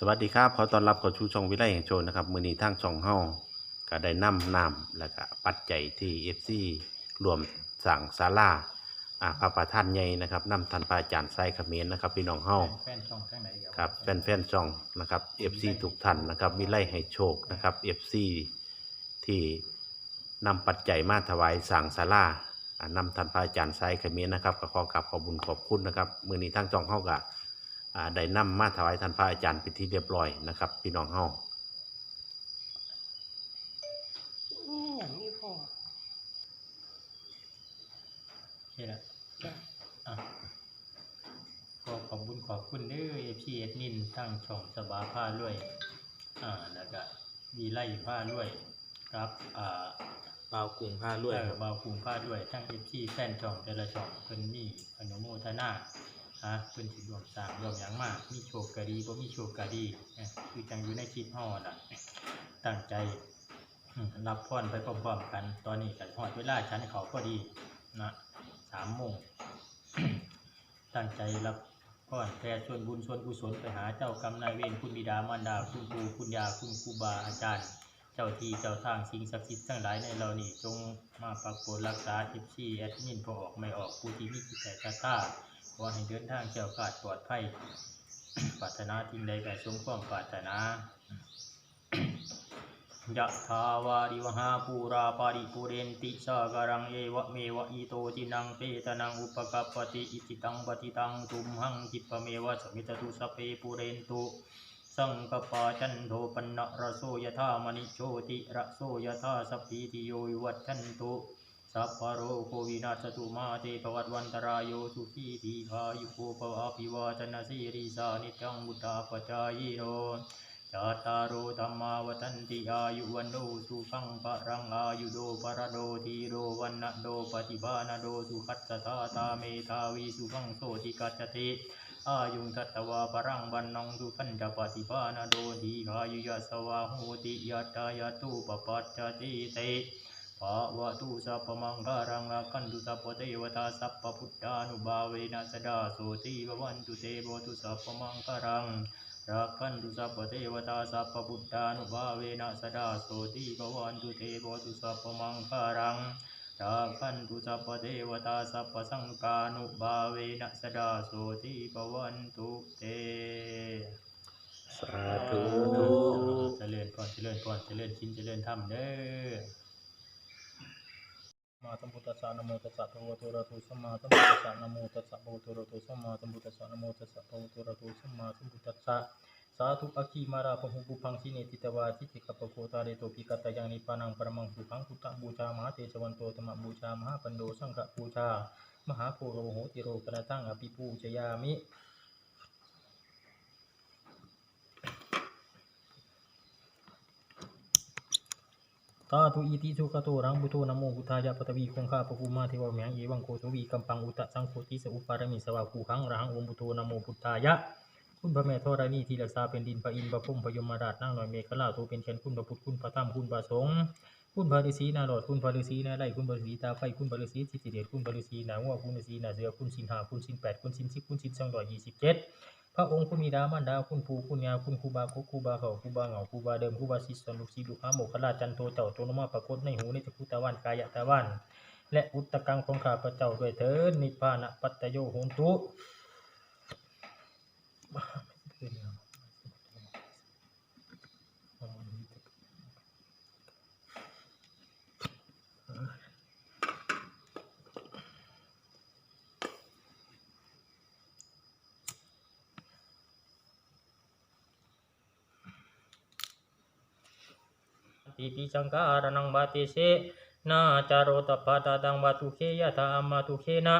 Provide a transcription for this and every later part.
สวัสดีครับขอต้อนรับเข้าชูช่องวิไลแห่งโชนนะครับมือนี้ทางช่องเฮาก็ได้นำน้ำและก็ปัจจัยที่ FC รวมสั่งศาลาอ่าพระประธานใหญ่นะครับนำท่านพระอาจารย์ไซเขมรนะครับพี่น้องเฮาแฟนช่องทางไหนเดี๋ยวครับแฟนๆช่องนะครับ FC ทุกท่านนะครับวิไลให้โชคนะครับ FC ที่นำปัจจัยมาถวายสั่งศาลาอ่านำท่านพระอาจารย์ไซเขมรนะครับก็ขอกราบขอบคุญขอบคุณนะครับมือนี้ทางช่องเฮาก็ อ่าได้นำมาถวายท่านพระอาจารย์เป็นที่เรียบร้อยนะครับ พี่น้องเฮานี่อย่างนี้พอโอเคแล้วจ้ะอะขอขอบคุณขอบคุณเด้อเอพีเอดมินทั้งช่องสบาผ้าด้วย อ่าแล้วก็วีไล่ผ้าด้วย ครับ อ่าบาวกรุงผ้าลวย เอคอรับบาวคุมผ้าด้วยทั้งเอพีแฟนช่องแต่ละช่องเพิ่นมีอนุโมทนา ฮะเพิ่นสิรวมสางรวมหยังมาก มีโชคก็ดีบ่มีโชคก็ดีคือจังอยู่ในคลิปฮอน่ะตั้งใจรับพรไปพร้อมๆกัน ตอนนี้ก็ฮอดเวลาฉันเขาพอดีนะสามโมงตั้งใจรับพรแผ่ส่วนบุญส่วนกุศลไปหาเจ้ากรรมนายเวรคุณบิดามารดาคุณครูคุณยาคุณครูบาอาจารย์ เจ้าที่เจ้าทางสิ่งศักดิ์สิทธิ์ทั้งหลายในเรานี่จงมาปรากฏรักษาเอฟซีแอดมินพอออกไม่ออกผู้ที่มีจิตใจกระต้า ขอให้เดินทางเจ้ากาดปลอดภัยปรารถนาทิ่งใดก็สมความปรารถนายะทาวาริวหาปูราปาริปุเรนติสากรังเอวะเมวะอิโตจินังเปตนังอุปกัปปติอิจิตังปฏิตังตุมหังจิปปะเมวะสมิตตุสเพปุเรนตุสังกปาจันโทปนนะระโสยธามณิโชติระโสยธาสัพพิติโยวิวัตชันตุ สัพพะโรโควินาศตุมาเตปวัตวันตรายโยสุขีทีพายุโกภวะพิวาทนาสิริสานิจังบุตาปจายโนจัตตารโอธรรมาวันติอายุวันโนสุขังปะรังอายุโดปรโดทีโดวันนะโดปฏิภาณโดสุขัสสะทาตาเมทาวีสุขังโสติกัจจติอายุงทัตวาปรังวันนองสุขันจะปฏิภาณโดทีขายุยสวาโหติยัตตายาตุปปัจจติเต ภาวะตุสัพพมังคารังอาคันตุสัพพเทวตาสัพพพุทธานุภาเวนัสดาโสติภวันตุเตโวตุสัพพมังคารังรักขันตุสัพพเทวตาสัพพพุทธานุภาเวนัสดาโสติภวันตุเตโวตุสัพพมังคารังราคันตุสัพพเทวตาสัพพสังกานุบาเวนะสดาโสติปวันตุเตสาธุเจริญพรเจริญพรเจริญชินเจริญธรรมเด้อ มาสัมพุทธัสสะนะโมตัสสะภะคะวะโตอะระหะโตสัมมาสัมพุทธัสสะนะโมตัสสะภะคะวะโตอะระหะโตสัมมาสัมพุทธัสสะนะโมตัสสะภะคะวะโตอะระหะโตสัมมาสัมพุทธัสสะสาธุอัคคีมาราปะหุปุพังสิเนติตวาทิติกะปโคตาเรโตปิกตยังนิพพานังปรมังสุขังพุทธบูชามหาเตชวันโตธรรมบูชามหาปันโดสังฆบูชามหาโคโรโหติโรกระตังอภิปูชยามิ ตาทุอิติสุขโตรังบุโตนโมพุทธายะปตวีคงคาปภูมาเทวะแมงเอวังโคทวีกัมปังอุตตะสังโฆติสอุปารมิสวาคูขังรังองค์บุโตนโมพุทธายะ คุณพระแม่ธรณีที่รักษาเป็นดินพระอินทร์พระพุ่มพระยมราชนางหน่อยเมฆลาโตเป็นเชนคุณพระพุทธคุณพระธรรมคุณพระสงฆ์คุณพระฤาษีนาหลอดคุณพระฤาษีนาไล่คุณพระฤาษีตาไฟคุณพระฤาษีสิทธิเดชคุณพระฤาษีนาหัวคุณฤาษีนาเสือคุณสินหาคุณสินแปดคุณสินสิบคุณสินสองร้อยยี่สิบเจ็ด พระองค์คุณมีดามันดาคุณภูคุณยาคุณครูบาคุครูบาเขาครูบาเหงาครูบาเดิมครูบาศิษย์สนลูกศิษย์ลูกหาโมคคลาจันโทเจ้าโจนมาปรากฏในหูในจักรุตะวันกายะตะวัน และอุตตะกังของข้าพระเจ้าด้วยเถิดนิพพานะปัตตโยโหนตุ ปิปิสังการนังบาติเสนาจารโรตปาตาตังวาตุเคยะตาอัมมาตุเคนะ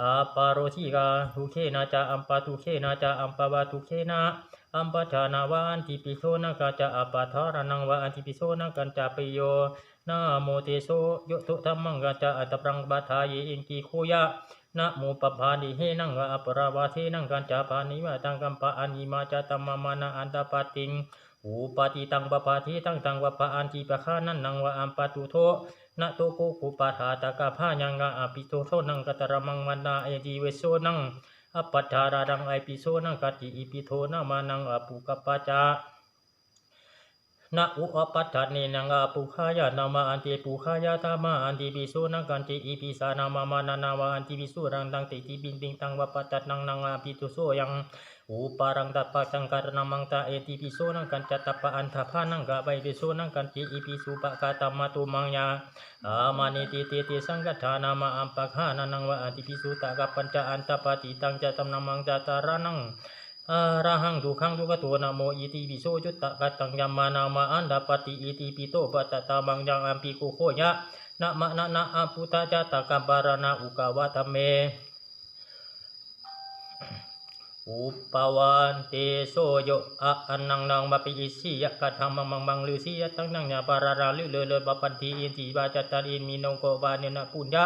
อาปาโรชิกาทุเคนะจาอัมปาตุเคนะจาอัมปาวาตุเคนะอัมปชานาวาอันติปิโสนะกาจาอัปปาทารนังวาอันติปิโสนะกันจาปิโยนะโมเตโสโยตุธัมมังกาจาอัตปรังบาทายอินกิโคยะนะโมปปานิเฮนังวะอปราวาเทนังกันจาปานิวะตังกัมปะอานิมาจาตัมมามานะอันตปาติง อุปาติตังปปาทิตังตังวะปะอันจิปะคานันนังวะอัมปะตุโทนะโตโกกุปาทาตะกะพายังกะอภิโตโทนังกะตระมังวันนาเอจิเวโสนังอปัฏฐาราดังไอปิโสนังกติอิปิโทนามานังอปุกปปาจานะอุอปัฏฐานีนังอาปุขายานามาอันติปุขายาตามาอันติปิสุนังกันติอิปิสานามามานานาวาอันติปิสุรังตังติติบินบิงตังวปัตตันังนังอาปิตุโสยัง อุปารังตัปปะจังการนามังตาเอติปิสุนังกันจัตตปะอันทภานังกะใบปิสุนังกันติอิปิสุปะกาตมาตุมังยาอามานิติติติสังกัฏฐานามาอัมปะฆานานังวะอติปิสุตะกะปัญจอันตปะติตังจัตตนามังจัตตารานังอะระหังทุกขังทุกตัวนะโมอิติปิโสจุตตะกัตตังยัมมานามาอันดาปฏิอิติปิโตปัตตตามังยังอัมปิโกโคยะนะมะนะนะอัมพุตตาจตกัมปารณะอุกาวะธรรมเม อุปวันเตโสโยอะอันนังนังบาปิอิสิยะกะธรรมังมังมังลือสิยะตังนังญาปาราราลือเลอเลอบปันทีอินติบาจัตตารินมีนงโกบาเนนะปุญญะ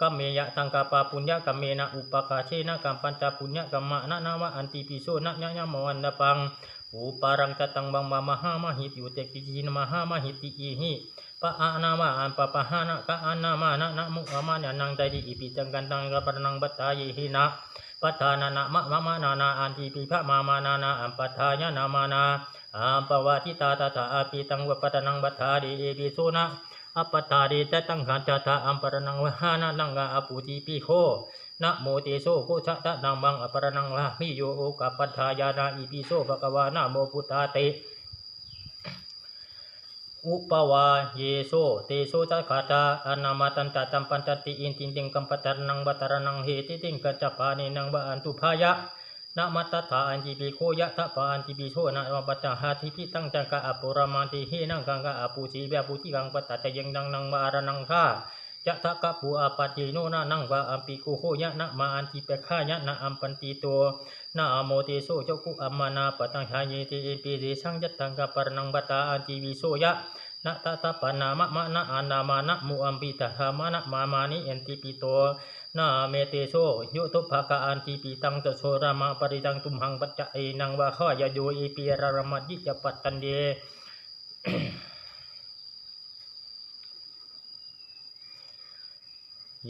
กัมเมยะตังกาปาปุญญะกัมเมนะอุปกาเชนะกัมปัญจปุญญะกัมมะนะนาวะอันติปิโสนะญะญะมวันดปังอุปารังกตังบังมามหามหิตอุเตกิจินมหามหิติอิหิปะอานามาอันปะปะหานะกะอานามานะนะมุอามานะนังไตดิอิปิจังกันตังกะปะนังบัตตายิหินะ ปัฏฐานานามะมะมะนานาอันทีปิภะมามานานาอัมปัฏฐายนามานาอัมปวาทิตาตถาอาปิตังวัปัตนังบัฏฐาดีเอปิโสนะอปปตาดิตตังขันจตาอัมปรนังวะหานะนังกาอปุติปิโคนะโมเตโสโคชะตะนังบังอปรนังวะมิโยโอกัปปัฏฐายานาอิปิโสภะกวานะโมพุตตาเต อุปวาเยโสเตโสจักขาตาอนามาตันตตัมปันตติอินตินติงกัมปตตานังบัตตานังเฮติติงกัจจปานินังบะอันตุภายะนะมัตตถาอันติปิโคยะทะปาอันติปิโชนะวปัตหาทิปิตังจังกะอปุรามันติเฮนังกังกะอปุสีเบปุติกังปัตตะยังนังนังวะอารนังคาจะทะกะปูอาปัติโนนะนังวะอัมปิโกโหยะนะมาอันติเปะขายะนะอัมปันติโต นะโมเตโสเจ้ากุอัมมานาปตังชายติเอปิเรสังยัตตังกะปรนังบตาอันติวิโสยะนะตะตะปะนามะมะนะอานามานะมุอัมปิตะหามานะมามานิเอนติปิโตนะเมเตโซยุตุภะกะอันติปิตังตโสรามาปริตังตุมหังปัจจะเอนังวะข้ายโยอีปีระรมัดยิจปัตตันเด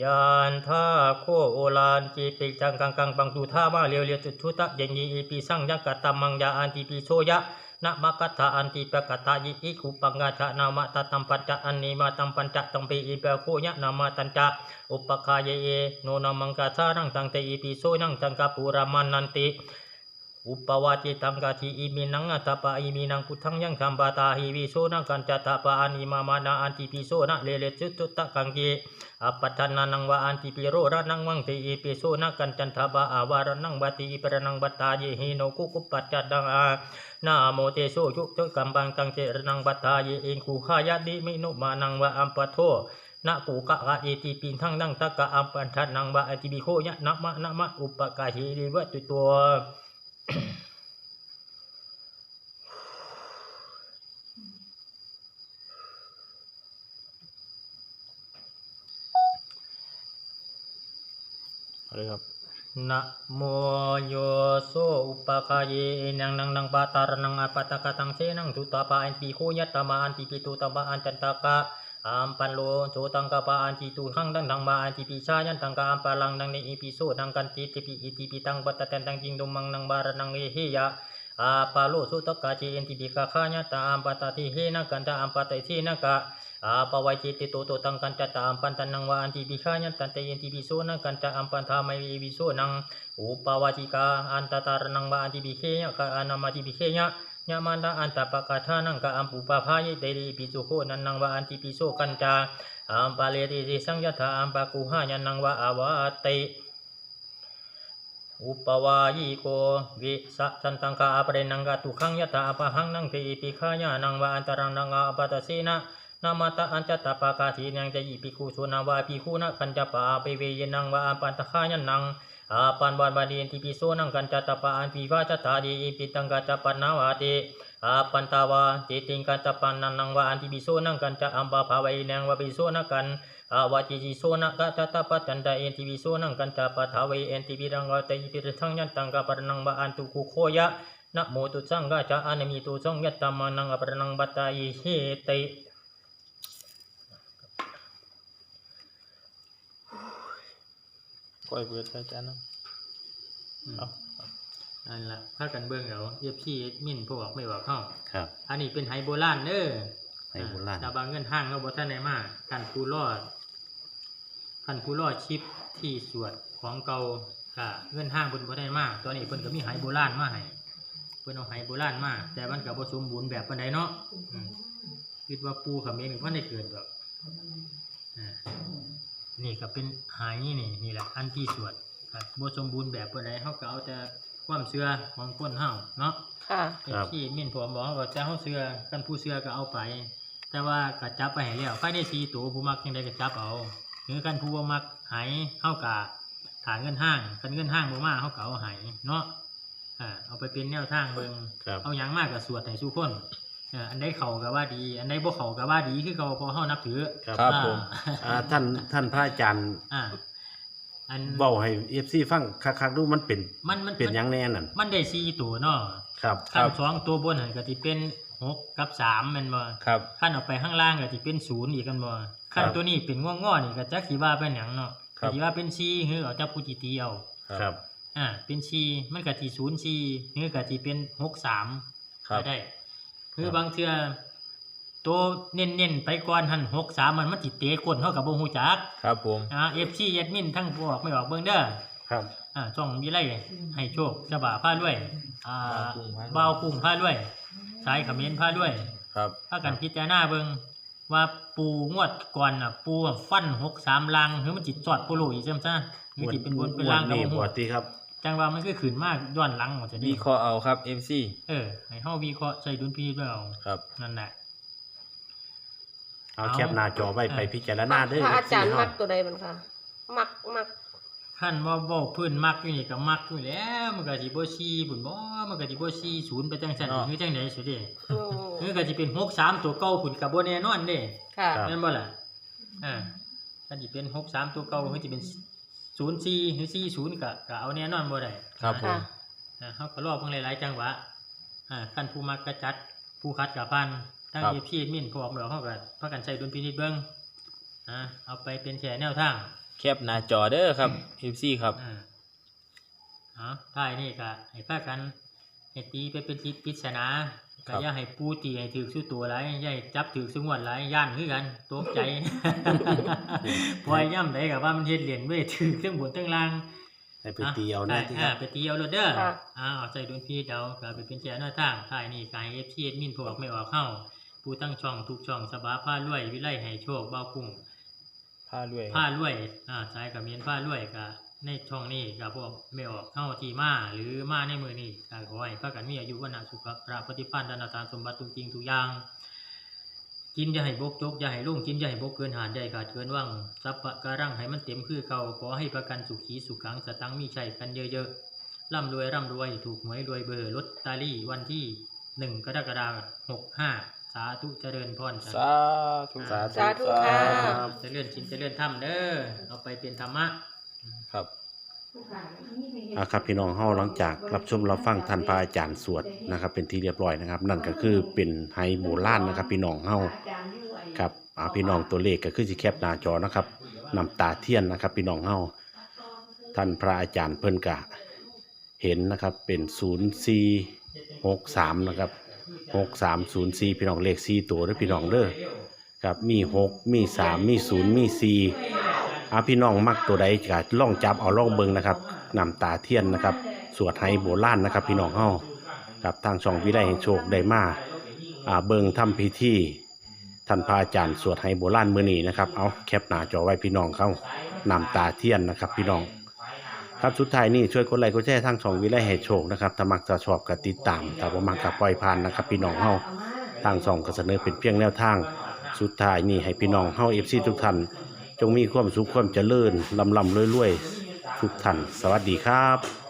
ยานท่าโคโอลานจีปิจังกังกังปังดูท่ามาเรียวเรียวจุดชุตะเยนยีอีปีสังยังกัตตมังยาอันติปิโชยะนะมะกัตถาอันติปะกัตตายิอิคุปังกาจะนามะตะตัมปัญจะอันนิมาตัมปัญจะตัมปีอีเปะโคยะนามาตัญจะอุปคายเยโนนามังกาชานังตังเตอีปิโชนังจังกะปูรามันนันติ อุปวาจิตังกาทีอิมินังอัตตปะอิมินังพุทธังยังคัมปาตาหิวิโสนังกันจัตตปะอันิมามานาอันติปิโสนะเลเลจุตุตตะกังเกอปัฏฐานานังวะอันติปิโรระนังวังติอิปิโสนะกันจันทบะอาวารนังบัติอิปรนังบัตตาเยหิโนกุกุปปัจจัดดังอานาโมเตโสยุตกัมบังตังเจรนังบัตตาเยเองคูขายะดิมินุมานังวะอัมปะโทนะกูกะกะเอติปินทั้งดังตะกะอัมปันทันนังบะอติบิโคยะนะมะนะมะอุปกาหิริวะตุตัว อะไรครับนะโมโยโสอุปกายเอนังนังนังปาตารนังอปัตตะกะตังเสนังทุตาปะอันปีโคยัตตมาอันติปิตุตมะอันจันตากะ อัมปันโลโจตังกะปะอันติตุหังดังดังมาอันติปิชายันตังกะอัมปะลังดังในอีปิโสดังกันติติปิอิติปิตังปัตตะเตนตังจิงดุมังนังบารนังเอเฮยะอาปาโลสุตกะเจเอนติปิกะขายะตาอัมปะตะทิเฮนะกันตะอัมปะตะเทนะกะอาปวัยจิติโตโตตังกันจัตตาอัมปันตันนังวาอันติปิฆายันตันเตยันติปิโสนังกันจะอัมปันธาไมวิวิโสนังอุปาวาจิกาอันตตารนังวาอันติปิเคยะกะอานามาติปิเคยะ ยะมันตาอันตปะกะทานังกะอัมปุปะพายเตริปิสุโคนันนังวาอันติปิโสกันจาอัมปะเลติสิสังยะถาอัมปะกุหายันนังวาอาวาเตอุปวายิโกวิสัจันตังกาอปเรนังกาตุขังยะตาอปหังนังเตปิขายานังวาอันตรังนังอาอปตะสีนะนามาตะอันจัตตปะกาสีนังจะยิปิคูสุนาวาปิคูนะกันจะปะอาเปเวยนังวาอันปันตะขายันนัง อาปันบานบาดีนติปิโสนังกันจัตตปะอันปิวาจัตตาดีอิปิตังกาจะปันนาวาเตอาปันตาวาเตติงกันจปันนันนังวาอันติปิโสนังกันจะอัมปะภาวัยนังวาปิโสนักันอาวาจิจิโซนะกะตะตะปะจันดาเอนติวิโซนังกันตาปะทาเวเอนติวิรังกะเตยิปิรทังยันตังกะปะนังบะอันตุคุโคยะนะโมตุสังกะจะอานมิตุสังยัตตามานังอะปะนังบัตตายิเฮเต ก้อยเบิดอาจารย์นะอืมเอานั่นล่ะพากันเบิ่งเอาเอฟซีมินพวกไม่บอกเฮาครับ อันนี้เป็นไหโบราณเด้อไหโบราณแต่บางเงินห้างเราบ่ทันได้มาคันผู้รอดคันผู้รอดชิปที่สวดของเก่าก็เงินห้างเพิ่นบ่ได้มาตัวนี้เพิ่นก็มีไหโบราณมาให้เพิ่นเอาไหโบราณมาแต่มันก็บ่สมบูรณ์แบบปานใดเนาะอืมคิดว่าปูเขมรมันได้เกิดดอกอ่า นี่ก็เป็นไหนี่นี่แหละอันที่สวดก็บ่สมบูรณ์แบบปานใดเฮาก็เอาแต่ความเชื่อของคนเฮาเนาะค่ะครับที่มินผมบอกว่าจะเฮาเสือกันผู้เสือก็เอาไป แต่ว่าก็จับไปให้แล้วภายใน4ตัวผู้มักจังไดก็จับเอาหรือกันผู้บ่มักหายเฮาก็ถาเงินห้างกันเงินห้างบ่มาเฮาก็เอาใหายเนาะอ่าเอาไปเป็นแนวทางเบิ่งครับเอาหยังมากก็สวดให้สู่คนเอ่ออันใดเข้าก็ว่าดี อันใดบ่เข้าก็ว่าดีคือเก่าเพอเฮานับถือครับครับอ่าผมอ่าท่านท่านพระอาจารย์อ่าอันเว้าให้ FC ฟังคักๆดูมันเป็นมันมันเป็นหยังแน่นั่นมันได้4ตัวเนาะครับขั้นสองตัวบนหันก็สิเป็นหกกับสามแม่นบ่ครับขั้นออกไปข้างล่างก็สิเป็นศูนย์อีกกันบ่ขั้นตัวนี้เป็นง่วงๆนี่ก็จักสิว่าเป็นหยังเนาะครับสิว่าเป็น4หรือเอาจับผู้จิตีเอาครับอ่าเป็น4มันก็สิ0 4หรือก็สิเป็น6 3ครับก็ได้ คือบางเทื่อตัวเน้นๆไปก่อนหั่น6 3มันมันสิเตะก้นเฮาก็บ่ฮู้จักครับผมอ่า FC แอดมินทั้งพวกไม่ออกเบิ่งเด้อครับอ่าช่องวิไลให้โชคฉบาผ้าด้วยอ่าบ่าวบ่าวกุ้งผ้าด้วย สายเขมิ้นผ้าด้วย ครับถ้ากันพิจารณาเบิ่งว่าปูงวดก่อนน่ะปูฟันหกสามลังหรือมันจิตจอดปูโลอีกจังซ่ะหรือจิเป็นบนเป็นล่างนี่ก็บ่บ่ฮู้ติครับ จังว่ามันก็ขึ้นมากย้อนหลังหมดจะดีวิเคราะห์เอาครับ MC เออให้เฮาวิเคราะห์ใช้ดุลพินิจด้วยเอาครับ นั่นแหละเอาเอาแคปหน้าจอไว้ไปพิจารณาเด้อพระอาจารย์ FC มักตัวใดมันค่ะ มักมักขั้นว่าเว้าพื้นมักอยู่นี่ก็มักอยู่แล้วมันก็สิบ่ซีพุ่นบ่มันก็สิบ่ซีศูนย์ไปจังซั่นเนาะคือจังได๋สิเด้อืมคือก็สิเป็นหกสามตัวเก่าพุ่นก็บ่แน่นอนเด้ค่ะครับแม่นบ่ล่ะอ่าถ้าสิเป็นหกสามตัวเก่าคือสิเป็น ศูนย์สี่หรือสี่ศูนย์ก็ก็เอาแน่นอนบ่ได้ครับผมค่ะอ่าเฮาก็รอเพิ่งหลายๆจังหวะอ่าคันผู้มักกระจัด ผู้คัดกับพันทั้งครับ เอพีมินพวกเราเฮาก็พากันใช้ดุลพินิจเบิ่งอ่าเอาไปเป็นแชร์แนวทาง แคปหน้าจอเด้อครับ FC ครับ อ่าเอาท้ายนี่ก็ให้พากันให้ตีไปเป็นทิศปริศนา ครัก็บ อย่าให้ปูตีให้ถือสู้ตัวหลายอย่าให้จับถือสงวนหลายย่านคือกันตกใจปล่อยย่ำได้กับว่ามันเฮ็ดเหรียญเว้ยถือเครื่องบนเครื่องล่างให้ไปตีเอาแน่ที่คอ่ารับไปตีเอาโลดเด้อค่ะ อ่าเอาใจดุนพี่เดาก็ไปเป็นแจหน้าทางท้ายนี่กายเอฟซีมินพวกไม่ออกเข้าผู้ตั้งช่องทุกช่องสบาผ้ารวยวิไลให้โชคเบ้ากุ้ง ผ้าด้วย ผ้ารวย อ่าสายกับเมียนผ้ารวยก็ ในช่องนี้กับพวกไม่ออกเข้าที่มาหรือมาในมือนี้ก็ขอให้พระกันมีอายุวันะสุขภาพปฏิปันธนาทานสมบัติทุกจริงทุกอย่างกินอย่าให้บกจกอย่าให้ลุ่งกินอย่าให้บกเกินหานได้ขาดเกินว่างทรัพย์ปะการังให้มันเต็มคือเก่าขอให้ประกันสุขีสุขังสตังค์มีใช้กันเยอะๆร่ำรวยร่ำรวยถูกหวยรวยเบอร์ลอตเตอรี่วันที่หนึ่งกรกฎาคมหกห้าสาธุเจริญพรสาธุสาธุสาธุค่ะครับเจริญชินเจริญธรรมเด้อเอาไปเป็นธรรมะครับ อ่าครับพี่น้องเฮาหลังจากรับชมรับฟังท่านพระอาจารย์สวดนะครับ เป็นที่เรียบร้อยนะครับ นั่นก็คือเป็นไฮโบราณนะครับ พี่น้องเฮาครับอ่าพี่น้องตัวเลขก็คือสิแคปหน้าจอนะครับนำตาเทียนนะครับ พี่น้องเฮาท่านพระอาจารย์เพิ่นกะเห็นนะครับเป็น0463นะครับ6304พี่น้องเลข4ตัวเด้อพี่น้องเด้อครับมี6มี3มี0มี4 อาพี่น้องมักตัวใดก็ล่องจับเอาล่องเบิงนะครับนำตาเทียนนะครับ สวดไฮโบราณนะครับ พี่น้องเฮากับทางช่องวิไลแห่งโชคได้มาอ่าเบิงทำพิธีท่านพระอาจารย์สวดไฮโบราณมือนี้นะครับ เอาแคปหน้าจอไว้พี่น้องเข้านำตาเทียนนะครับ พี่น้อง ครับสุดท้ายนี่ช่วยกดไลค์กดแชร์ทางช่องวิไลแห่งโชคนะครับถ้ามักจะชอบก็ติดตามถ้าบ่มักก็ปล่อยผ่านนะครับ พี่น้องเฮาทางช่องก็เสนอเป็นเพียงแนวทาง สุดท้ายนี่ให้พี่น้องเฮา FC ทุกท่าน จงมีความสุขความเจริญลำลำรวยรวยทุกท่านสวัสดีครับ